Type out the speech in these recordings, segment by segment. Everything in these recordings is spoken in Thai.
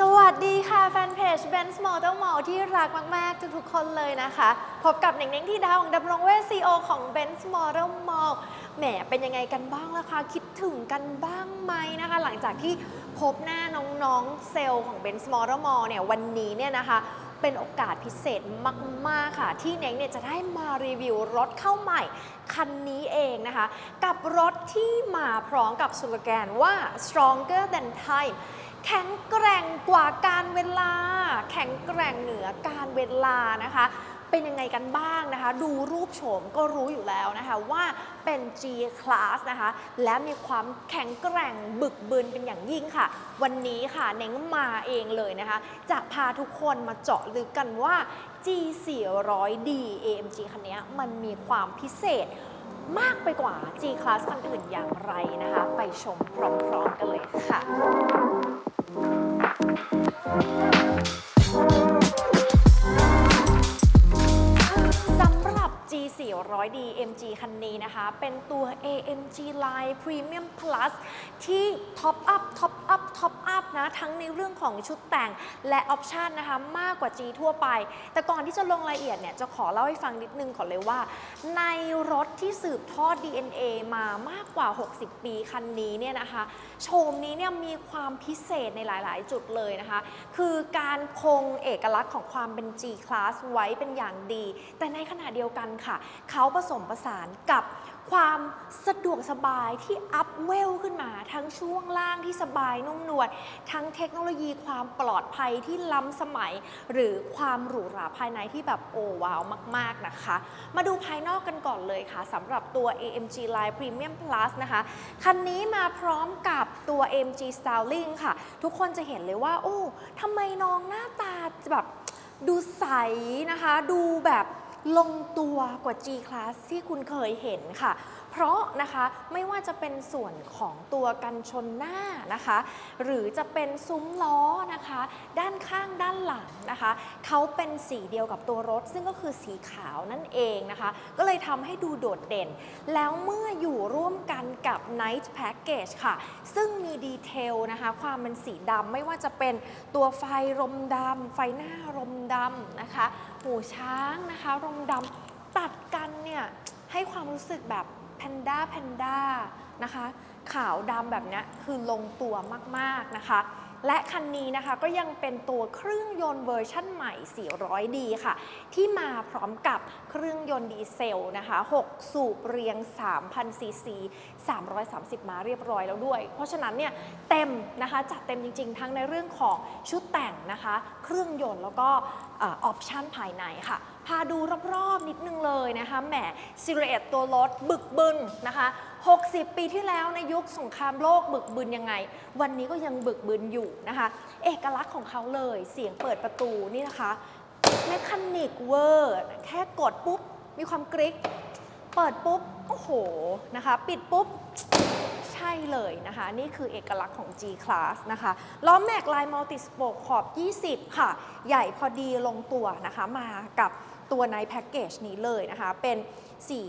สวัสดีค่ะ แฟนเพจ Benz Motor Mall ที่รักมาก ๆ ทุกๆคนเลยนะคะ พบกับเน่งเน่งที่ดาวของดำรงเวช CEO ของ Benz Motor Mall แหมเป็นยังไงกันบ้างล่ะคะ คิดถึงกันบ้างไหมนะคะ หลังจากที่พบหน้าน้อง ๆ เซลล์ของ Benz Motor Mall เนี่ยวันนี้เนี่ยนะคะเป็นโอกาสพิเศษมาก ๆ ค่ะ ที่เน่งเนี่ยจะได้มารีวิวรถเข้าใหม่ คันนี้เองนะคะ กับรถที่มาพร้อมกับสโลแกนว่า stronger than time แข็งแกร่งกว่าการเวลา แข็งแกร่งเหนือการเวลานะคะ เป็นยังไงกันบ้างนะคะ ดูรูปโฉมก็รู้อยู่แล้วนะคะว่าเป็น G Class นะคะ และมีความแข็งแกร่งบึกบึนเป็นอย่างยิ่งค่ะ วันนี้ค่ะเน้งมาเองเลยนะคะ จะพาทุกคนมาเจาะลึกกันว่า G 4 0 0 D AMG คันนี้มันมีความพิเศษมากไปกว่า G Class คันอื่นอย่างไรนะคะ ไปชมพร้อมๆกันเลยค่ะ Thank you. 400D MG คันนี้นะคะ เป็นตัว AMG Line Premium Plus ที่ท็อปอัพท็อปอัพท็อปอัพนะ ทั้งในเรื่องของชุดแต่งและออปชันนะคะ มากกว่า G ทั่วไป แต่ก่อนที่จะลงรายละเอียดเนี่ย จะขอเล่าให้ฟังนิดนึงก่อนเลยว่า ในรถที่สืบทอด DNA มามากกว่า 60 ปีคันนี้เนี่ยนะคะโฉมนี้เนี่ยมีความพิเศษในหลาย ๆ จุดเลยนะคะ คือการคงเอกลักษณ์ของความเป็น G Class ไว้เป็นอย่างดี แต่ในขณะเดียวกันค่ะเขาผสมผสานกับความสะดวกสบายที่อัพเวลขึ้นมา ทั้งช่วงล่างที่สบายนุ่มนวลทั้งเทคโนโลยีความปลอดภัยที่ล้ำสมัย หรือความหรูหราภายในที่แบบโอ้ว้าวมาก ๆ นะคะ มาดูภายนอกกันก่อนเลยค่ะสำหรับตัว AMG Line Premium Plus นะคะ คันนี้มาพร้อมกับตัว AMG Styling ค่ะ ทุกคนจะเห็นเลยว่า โอ้ทำไมน้องหน้าตาแบบดูใสนะคะ ดูแบบ ลงตัวกว่า G Class ที่คุณเคยเห็นค่ะ เพราะนะคะไม่ว่าจะเป็นส่วนของตัวกันชนหน้านะคะ หรือจะเป็นซุ้มล้อนะคะ ด้านข้างด้านหลังนะคะเขาเป็นสีเดียวกับตัวรถ ซึ่งก็คือสีขาวนั่นเองนะคะ ก็เลยทำให้ดูโดดเด่น แล้วเมื่ออยู่ร่วมกันกับ Night Package ค่ะ ซึ่งมีดีเทลนะคะความเป็นสีดำไม่ว่าจะเป็นตัวไฟรมดำไฟหน้ารมดำนะคะ หูช้างนะคะ รมดำตัดกันเนี่ยให้ความรู้สึกแบบแพนด้าแพนด้านะคะ ขาวดำแบบนี้คือลงตัวมาก ๆ นะคะ และคันนี้นะคะก็ยังเป็นตัวเครื่องยนต์เวอร์ชั่นใหม่ 400D ค่ะ ที่มาพร้อมกับเครื่องยนต์ดีเซลนะคะ 6 สูบเรียง 3,000 ซีซี 330 ม้าเรียบร้อยแล้วด้วย เพราะฉะนั้นเนี่ยเต็มนะคะจัดเต็มจริง ๆ ทั้งในเรื่องของชุดแต่งนะคะ เครื่องยนต์แล้วก็ออปชันภายในค่ะ พาดูรอบๆนิด เลยนะคะแหมซิเรตตัวรถบึกบึนนะคะ 60 ปีที่แล้วในยุคสงครามโลกบึกบึนยังไง วันนี้ก็ยังบึกบึนอยู่นะคะ เอกลักษณ์ของเขาเลยเสียงเปิดประตูนี่นะคะแมคานิกเวอร์แค่กดปุ๊บ มีความกริ๊กเปิดปุ๊บ โอ้โหนะคะ ปิดปุ๊บ ใช่เลยนะคะ นี่คือเอกลักษณ์ของ G Class นะคะล้อแม็กลายมัลติสโปกขอบ 20 ค่ะ ใหญ่พอดีลงตัวนะคะมากับ ตัวในแพ็กเกจนี้เลยนะคะ เป็นสี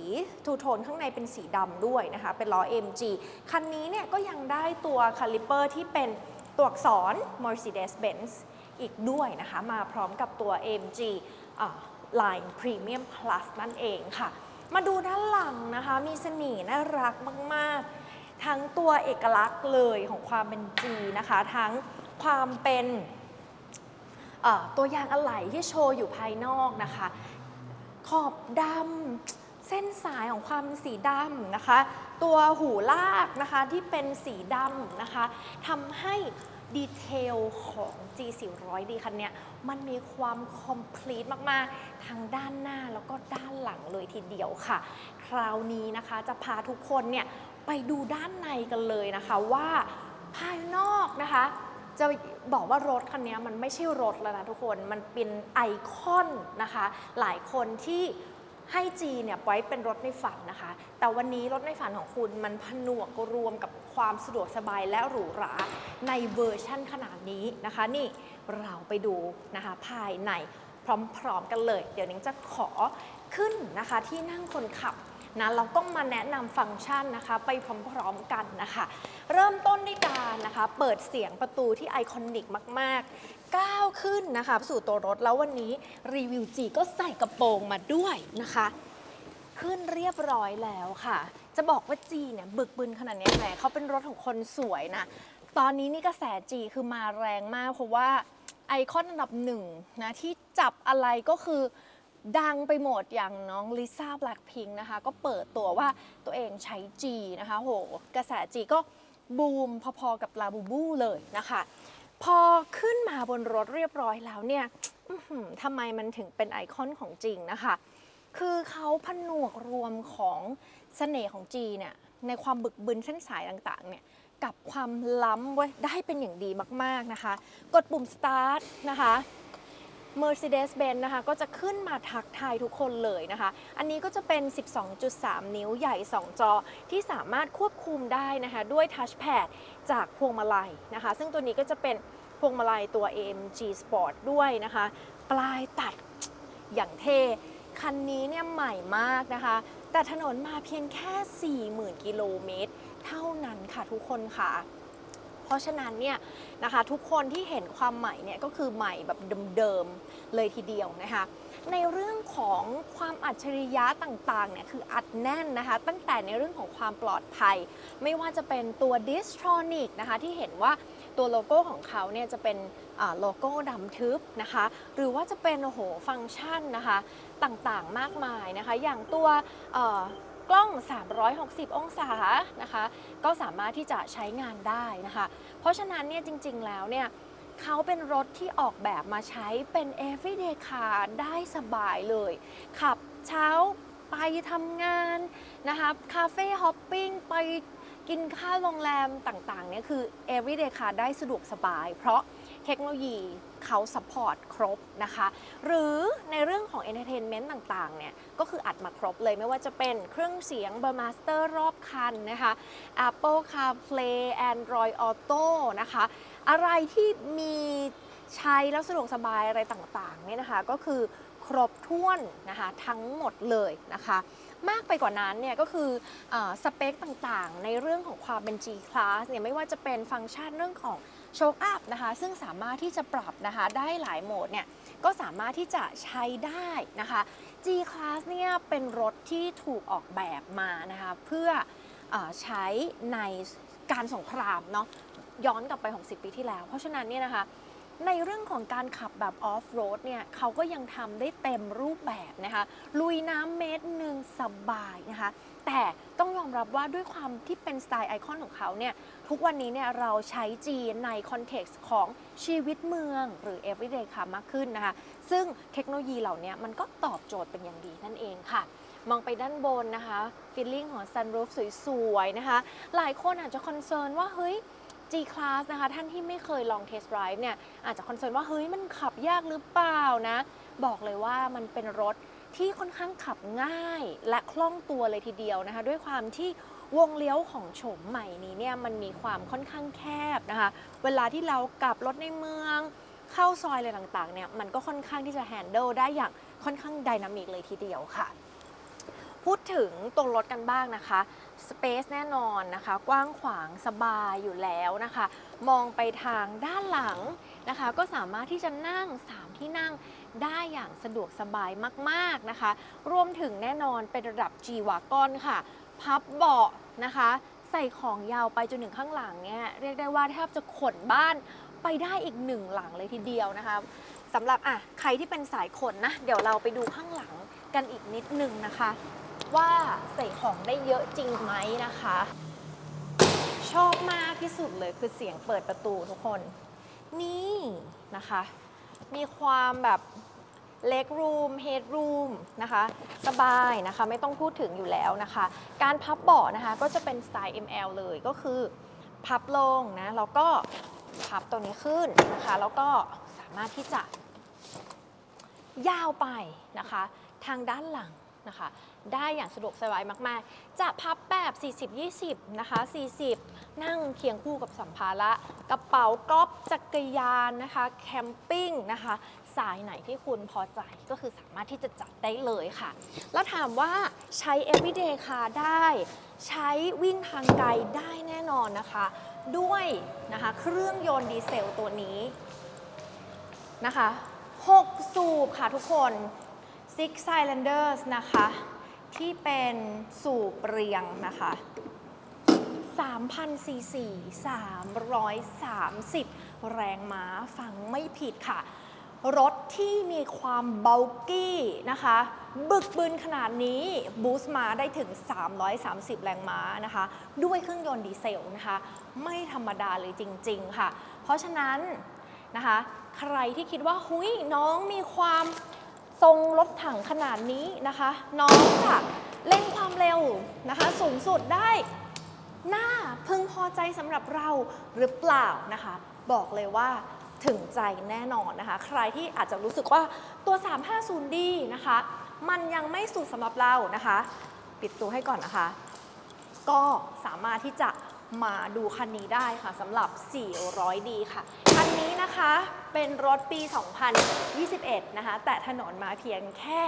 ทูโทนข้างในเป็นสีดำด้วยนะคะ เป็นล้อ MG คันนี้เนี่ยก็ยังได้ตัวคาลิเปอร์ที่เป็นตัวอักษร Mercedes-Benz อีกด้วยนะคะ มาพร้อมกับตัว AMG Line Premium Plus นั่นเองค่ะ มาดูด้านหลังนะคะ มีเสน่ห์น่ารักมาก ๆ ทั้งตัวเอกลักษณ์เลยของความเป็น G นะคะ ทั้งความเป็น ตัวยางอะไหล่ที่โชว์อยู่ภายนอกนะคะ ขอบดำเส้นสายของความเป็นสีดำนะคะ ตัวหูลากนะคะที่เป็นสีดำนะคะทำให้ดีเทลของ G 4 0 0ดีคันเนี้ยมันมีความคอมพลีทมากๆ ทั้งด้านหน้าแล้วก็ด้านหลังเลยทีเดียวค่ะ คราวนี้นะคะจะพาทุกคนเนี่ยไปดูด้านในกันเลยนะคะว่าภายนอกนะคะ จะบอกว่ารถคันนี้มันไม่ใช่รถแล้วนะทุกคน มันเป็นไอคอนนะคะ หลายคนที่ให้จีเนี่ยไว้เป็นรถในฝันนะคะ แต่วันนี้รถในฝันของคุณมันผนวกรวมกับความสะดวกสบายและหรูหราในเวอร์ชั่นขนาดนี้นะคะ นี่เราไปดูนะคะภายในพร้อมๆกันเลย เดี๋ยวนิ้งจะขอขึ้นนะคะที่นั่งคนขับ นะเราก็มาแนะนำฟังก์ชันนะคะ ไปพร้อมๆกันนะคะ เริ่มต้นด้วยการนะคะ เปิดเสียงประตูที่ไอคอนิกมากๆ ก้าวขึ้นนะคะสู่ตัวรถแล้ววันนี้รีวิวจีก็ใส่กระโปรงมาด้วยนะคะ ขึ้นเรียบร้อยแล้วค่ะ จะบอกว่าจีเนี่ยบึกบึนขนาดนี้แหมเขาเป็นรถของคนสวยนะตอนนี้นี่กระแสจีคือมาแรงมากเพราะว่าไอคอนอันดับหนึ่งนะที่จับอะไรก็คือ ดังไปหมดอย่างน้องลิซ่าแบล็คพิงนะคะ ก็เปิดตัวว่าตัวเองใช้จีนะคะโหกระแสจีก็บูมพอๆกับลาบูบูเลยนะคะ พอขึ้นมาบนรถเรียบร้อยแล้วเนี่ยทำไมมันถึงเป็นไอคอนของจริงนะคะ คือเขาผนวกรวมของเสน่ห์ของจีเนี่ยในความบึกบึนเส้นสายต่างๆเนี่ยกับความล้ำไว้ได้เป็นอย่างดีมากๆนะคะ กดปุ่ม start นะคะ Mercedes-Benz นะคะก็จะขึ้นมาทักทายทุกคนเลยนะคะ อันนี้ก็จะเป็น 12.3 นิ้วใหญ่ 2 จอที่สามารถควบคุมได้นะคะ ด้วยทัชแพดจากพวงมาลัยนะคะ ซึ่งตัวนี้ก็จะเป็นพวงมาลัยตัว AMG Sport ด้วยนะคะ ปลายตัดอย่างเท่คันนี้เนี่ยใหม่มากนะคะ แต่ถนนมาเพียงแค่ 40,000 กิโลเมตร เท่านั้นค่ะทุกคนค่ะ เพราะฉะนั้นเนี่ยนะคะทุกคนที่เห็นความใหม่เนี่ยก็คือใหม่แบบเดิมๆเลยทีเดียวนะคะในเรื่องของความอัจฉริยะต่างๆเนี่ยคืออัดแน่นนะคะ ตั้งแต่ในเรื่องของความปลอดภัย ไม่ว่าจะเป็นตัว Distronic นะคะที่เห็นว่าตัวโลโก้ของเขาเนี่ยจะเป็นโลโก้ดำทึบนะคะ หรือว่าจะเป็นโอ้โหฟังก์ชันนะคะต่างๆมากมายนะคะ อย่างตัว กล้อง 360 องศานะคะ ก็สามารถที่จะใช้งานได้นะคะ เพราะฉะนั้นเนี่ยจริงๆแล้วเนี่ยเขาเป็นรถที่ออกแบบมาใช้เป็น everyday car ได้สบายเลย ขับเช้าไปทำงานนะคะ คาเฟ่ฮอปปิ้งไป กินข้าวโรงแรมต่างๆเนี่ยคือ everyday car ได้สะดวกสบาย เพราะเทคโนโลยีเขาซัพพอร์ตครบนะคะ หรือในเรื่องของ entertainment ต่างๆเนี่ยก็คืออัดมาครบเลยไม่ว่าจะเป็นเครื่องเสียง b e r m a s t e r รอบคันนะคะ Apple CarPlay Android Auto นะคะ อะไรที่มีใช้แล้วสะดวกสบายอะไรต่างๆเนี่ยนะคะก็คือ ครบถ้วนนะคะทั้งหมดเลยนะคะ มากไปกว่านั้นเนี่ยก็คืออสเปคต่างๆ ในเรื่องของความเป็น G Class เนี่ยไม่ว่าจะเป็นฟังก์ชันเรื่องของโชคอัพนะคะซึ่งสามารถที่จะปรับนะคะได้หลายโหมดเนี่ยก็สามารถที่จะใช้ได้นะคะ G Class เนี่ยเป็นรถที่ถูกออกแบบมานะคะเพื่ออใช้ในการสงครามเนาะย้อนกลับไป 60 ปีที่แล้ว เพราะฉะนั้นเนี่ยนะคะ ในเรื่องของการขับแบบออฟโรดเนี่ยเขาก็ยังทำได้เต็มรูปแบบนะคะ ลุยน้ำเมตรหนึ่งสบายนะคะ แต่ต้องยอมรับว่าด้วยความที่เป็นสไตล์ไอคอนของเขาเนี่ย ทุกวันนี้เนี่ยเราใช้จีในคอนเท็กซ์ของชีวิตเมืองหรือ everyday car มากขึ้นนะคะ ซึ่งเทคโนโลยีเหล่านี้มันก็ตอบโจทย์เป็นอย่างดีนั่นเองค่ะมองไปด้านบนนะคะฟีลลิ่งของ sunroof สวยๆนะคะ หลายคนอาจจะคอนเซิร์นว่าเฮ้ย G Class นะคะ ท่านที่ไม่เคยลอง Test Drive เนี่ย อาจจะคอนเซิร์นว่า เฮ้ย มันขับยากหรือเปล่านะ บอกเลยว่ามันเป็นรถที่ค่อนข้างขับง่ายและคล่องตัวเลยทีเดียวนะคะ ด้วยความที่วงเลี้ยวของโฉมใหม่นี้เนี่ย มันมีความค่อนข้างแคบนะคะ เวลาที่เรากลับรถในเมืองเข้าซอยอะไรต่างๆเนี่ยมันก็ค่อนข้างที่จะแฮนเดิลได้อย่างค่อนข้างไดนามิกเลยทีเดียวค่ะ พูดถึงตัวรถกันบ้างนะคะ สเปซแน่นอนนะคะ กว้างขวางสบายอยู่แล้วนะคะ มองไปทางด้านหลังนะคะ ก็สามารถที่จะนั่ง 3 ที่นั่งได้อย่างสะดวกสบายมากๆนะคะ รวมถึงแน่นอนเป็นระดับ G w a g o n ค่ะ พับเบาะนะคะ ใส่ของยาวไปจนถึงข้างหลังเนี่ยเรียกได้ว่าแทบจะขนบ้านไปได้อีกหนึ่งหลังเลยทีเดียวนะคะสำหรับอะใครที่เป็นสายขนนะ เดี๋ยวเราไปดูข้างหลังกันอีกนิดนึงนะคะ ว่าใส่ของได้เยอะจริงไหมนะคะ ชอบมากที่สุดเลยคือเสียงเปิดประตูทุกคน นี่นะคะ มีความแบบเล็กรูมเฮดรูมนะคะ สบายนะคะไม่ต้องพูดถึงอยู่แล้วนะคะ การพับเบาะนะคะก็จะเป็นสไตล์ ML เลยก็คือพับลงนะแล้วก็พับตัวนี้ขึ้นนะคะ แล้วก็สามารถที่จะยาวไปนะคะ ทางด้านหลัง นะคะ ได้อย่างสะดวกสบายมาก ๆ จะพับแบบ 40 20 นะคะ 40 นั่งเคียงคู่กับสัมภาระ กระเป๋ากอล์ฟจักรยานนะคะ แคมปิ้งนะคะ สายไหนที่คุณพอใจก็คือสามารถที่จะจัดได้เลยค่ะ แล้วถามว่าใช้ everyday car ได้ ใช้วิ่งทางไกลได้แน่นอนนะคะ ด้วยนะคะเครื่องยนต์ดีเซลตัวนี้นะคะ 6 สูบค่ะทุกคน Six Cylinders นะคะ ที่เป็นสูบเรียงนะคะ3,000ซีซี330 แรงม้าฟังไม่ผิดค่ะ รถที่มีความเบลกี้นะคะ บึกบึนขนาดนี้บูสต์มาได้ถึง 330 แรงม้านะคะ ด้วยเครื่องยนต์ดีเซลนะคะ ไม่ธรรมดาเลยจริง ๆ ค่ะ เพราะฉะนั้นนะคะ ใครที่คิดว่า หุยน้องมีความ ทรงรถถังขนาดนี้นะคะ น้องจะเล่นความเร็วนะคะ สูงสุดได้น่าพึงพอใจสำหรับเราหรือเปล่านะคะ บอกเลยว่าถึงใจแน่นอนนะคะ ใครที่อาจจะรู้สึกว่าตัว 350D นะคะ มันยังไม่สุดสำหรับเรานะคะ ปิดตัวให้ก่อนนะคะ ก็สามารถที่จะ มาดูคันนี้ได้ค่ะสำหรับ 400D ค่ะ คันนี้นะคะเป็นรถปี 2021 นะคะ แต่ถนนมาเพียงแค่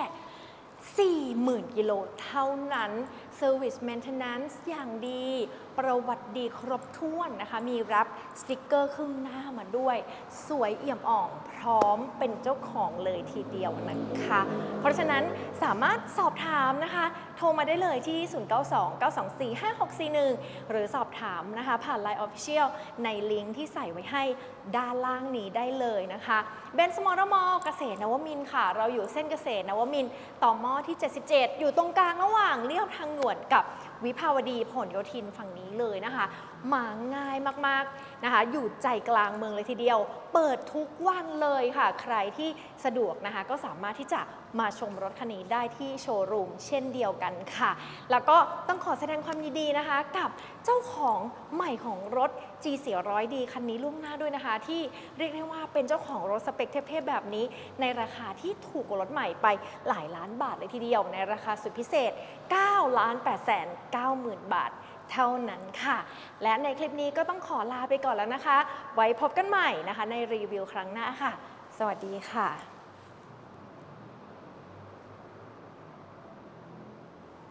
40,000 กิโลเท่านั้น Service Maintenance อย่างดี ประวัติดีครบถ้วนนะคะ มีรับสติกเกอร์ครึ่งหน้ามาด้วย สวยเอี่ยมอ่อง พร้อมเป็นเจ้าของเลยทีเดียวนะคะ เพราะฉะนั้นสามารถสอบถามนะคะ โทรมาได้เลยที่ 0929245641 หรือสอบถามนะคะ ผ่าน Line Official ในลิงก์ที่ใส่ไว้ให้ ด้านล่างนี้ได้เลยนะคะเบนสมอร์มอเกษตรนวมินทร์ค่ะ เราอยู่เส้นเกษตรนวมินทร์ต่อมอที่ 77 อยู่ตรงกลางระหว่างเลียบทางด่วนกับวิภาวดีผลโยธินฝั่งนี้เลยนะคะ มาง่ายมากๆนะคะ อยู่ใจกลางเมืองเลยทีเดียว เปิดทุกวันเลยค่ะ ใครที่สะดวกนะคะ ก็สามารถที่จะมาชมรถคันนี้ได้ที่โชว์รูมเช่นเดียวกันค่ะ แล้วก็ต้องขอแสดงความยินดีนะคะ กับเจ้าของใหม่ของรถ G 4 0 0 d คันนี้ล่วงหน้าด้วยนะคะ ที่เรียกได้ว่าเป็นเจ้าของรถสเปคเทพๆแบบนี้ ในราคาที่ถูกกว่ารถใหม่ไปหลายล้านบาทเลยทีเดียว ในราคาสุดพิเศษ9ล้าน8แสน9หมื่นบาทเท่านั้นค่ะ และในคลิปนี้ก็ต้องขอลาไปก่อนแล้วนะคะ ไว้พบกันใหม่นะคะ ในรีวิวครั้งหน้าค่ะ สวัสดีค่ะ